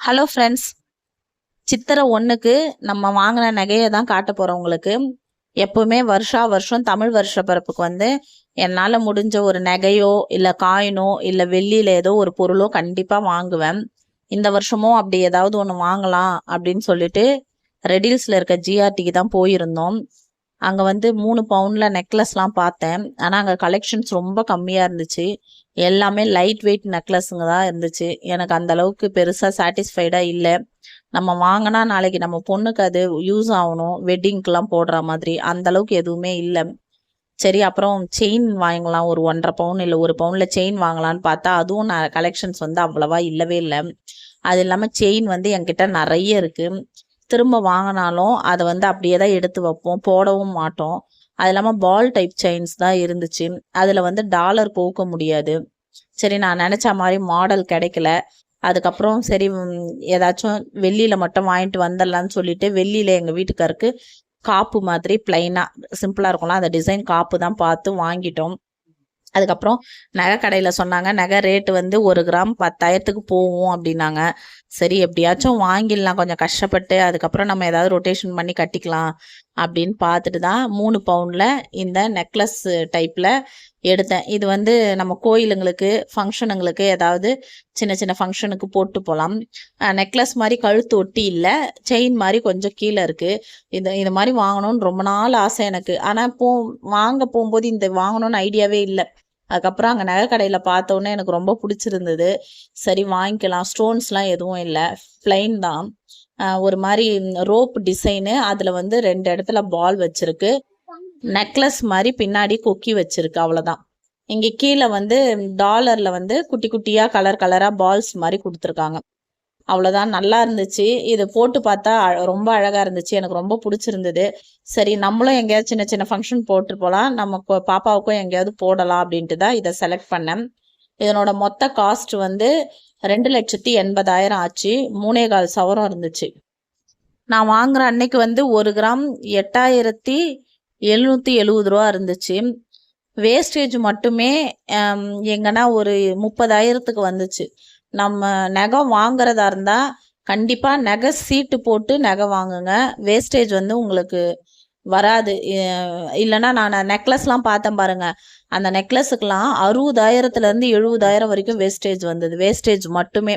Hello friends சித்திரை ஒன்றுக்கு நம்ம வாங்கின நகையை தான் காட்ட போகிறோம் உங்களுக்கு. எப்போவுமே வருஷா வருஷம் தமிழ் வருஷ பிறப்புக்கு வந்து என்னால் முடிஞ்ச ஒரு நகையோ இல்லை காயினோ இல்லை வெள்ளியில் ஏதோ ஒரு பொருளோ கண்டிப்பாக வாங்குவேன். இந்த வருஷமும் அப்படி ஏதாவது ஒன்று வாங்கலாம் அப்படின்னு சொல்லிட்டு ரெடில்ஸில் இருக்க ஜிஆர்டிக்கு தான் போயிருந்தோம். அங்கே வந்து மூணு பவுண்டில் நெக்லஸ்லாம் பார்த்தேன். ஆனால் அங்கே கலெக்ஷன்ஸ் ரொம்ப கம்மியாக இருந்துச்சு. எல்லாமே லைட் வெயிட் நெக்லஸுங்க தான் இருந்துச்சு. எனக்கு அந்த அளவுக்கு பெருசாக சாட்டிஸ்ஃபைடாக இல்லை. நம்ம வாங்கினா நாளைக்கு நம்ம பொண்ணுக்கு அது யூஸ் ஆகணும். வெட்டிங்க்கெலாம் போடுற மாதிரி அந்த அளவுக்கு எதுவுமே இல்லை. சரி அப்புறம் செயின் வாங்கலாம் ஒரு ஒன்றரை பவுன் இல்லை ஒரு பவுனில் செயின் வாங்கலான்னு பார்த்தா அதுவும் நான் கலெக்ஷன்ஸ் வந்து அவ்வளவா இல்லவே இல்லை. அது இல்லாமல் செயின் வந்து என்கிட்ட நிறைய இருக்குது திரும்ப வாங்கினாலும் அதை வந்து அப்படியே தான் எடுத்து வைப்போம். போடவும் மாட்டோம். அது இல்லாமல் பால் டைப் செயின்ஸ் தான் இருந்துச்சு. அதில் வந்து டாலர் போக்க முடியாது. சரி நான் நினச்ச மாதிரி மாடல் கிடைக்கல. அதுக்கப்புறம் சரி ஏதாச்சும் வெள்ளியில் மட்டும் வாங்கிட்டு வந்துடலான்னு சொல்லிட்டு வெள்ளியில் எங்கள் வீட்டுக்காருக்கு காப்பு மாதிரி பிளைனாக சிம்பிளாக இருக்கும்ல அந்த டிசைன் காப்பு தான் பார்த்து வாங்கிட்டோம். அதுக்கப்புறம் நகை கடையில் சொன்னாங்க நகை ரேட்டு வந்து ஒரு கிராம் பத்தாயிரத்துக்கு போகும் அப்படின்னாங்க. சரி எப்படியாச்சும் வாங்கிடலாம் கொஞ்சம் கஷ்டப்பட்டு அதுக்கப்புறம் நம்ம ஏதாவது ரொட்டேஷன் பண்ணி கட்டிக்கலாம் அப்படின்னு பார்த்துட்டு தான் மூணு பவுனில் இந்த நெக்லஸ் டைப்பில் எடுத்தேன். இது வந்து நம்ம கோயிலுங்களுக்கு ஃபங்க்ஷனுங்களுக்கு ஏதாவது சின்ன சின்ன ஃபங்க்ஷனுக்கு போட்டு போகலாம் நெக்லஸ் மாதிரி கழுத்து ஒட்டி இல்லை செயின் மாதிரி கொஞ்சம் கீழே இருக்குது இது இது மாதிரி வாங்கணும்னு ரொம்ப நாள் ஆசை எனக்கு. ஆனால் போ வாங்க போகும்போது இந்த வாங்கணும்னு ஐடியாவே இல்லை. அதுக்கப்புறம் அங்கே நகை கடையில் பார்த்தோன்னே எனக்கு ரொம்ப பிடிச்சிருந்தது. சரி வாங்கிக்கலாம். ஸ்டோன்ஸ்லாம் எதுவும் இல்லை. பிளைன் தான். ஒரு மாதிரி ரோப் டிசைனு. அதில் வந்து ரெண்டு இடத்துல பால் வச்சுருக்கு. நெக்லஸ் மாதிரி பின்னாடி கொக்கி வச்சிருக்கு அவ்வளோதான் இங்கே கீழே வந்து டாலரில் வந்து குட்டி குட்டியாக கலர் கலராக பால்ஸ் மாதிரி கொடுத்துருக்காங்க. அவ்வளோதான் நல்லா இருந்துச்சு. இதை போட்டு பார்த்தா ரொம்ப அழகாக இருந்துச்சு. எனக்கு ரொம்ப பிடிச்சிருந்தது. சரி நம்மளும் எங்கேயாவது சின்ன சின்ன ஃபங்க்ஷன் போட்டு போகலாம் நம்ம பாப்பாவுக்கும் எங்கேயாவது போடலாம் அப்படின்ட்டு தான் இதை செலக்ட் பண்ணேன். இதனோட மொத்த காஸ்ட் வந்து ரெண்டு லட்சத்தி எண்பதாயிரம் ஆச்சு. மூணே கால் சவரம் இருந்துச்சு. நான் வாங்குற அன்னைக்கு வந்து ஒரு கிராம் எட்டாயிரத்தி எழுநூற்றி எழுபது ரூபா இருந்துச்சு. வேஸ்டேஜ் மட்டுமே எங்கன்னா ஒரு முப்பதாயிரத்துக்கு வந்துச்சு. நம்ம நகை வாங்குறதா இருந்தால் கண்டிப்பாக நகை சீட்டு போட்டு நகை வாங்குங்க. வேஸ்டேஜ் வந்து உங்களுக்கு வராது. இல்லைன்னா நான் நெக்லஸ்லாம் பார்த்தேன் பாருங்க. அந்த நெக்லஸுக்கெலாம் அறுபதாயிரத்துலேருந்து எழுபதாயிரம் வரைக்கும் வேஸ்டேஜ் வந்தது. வேஸ்டேஜ் மட்டுமே.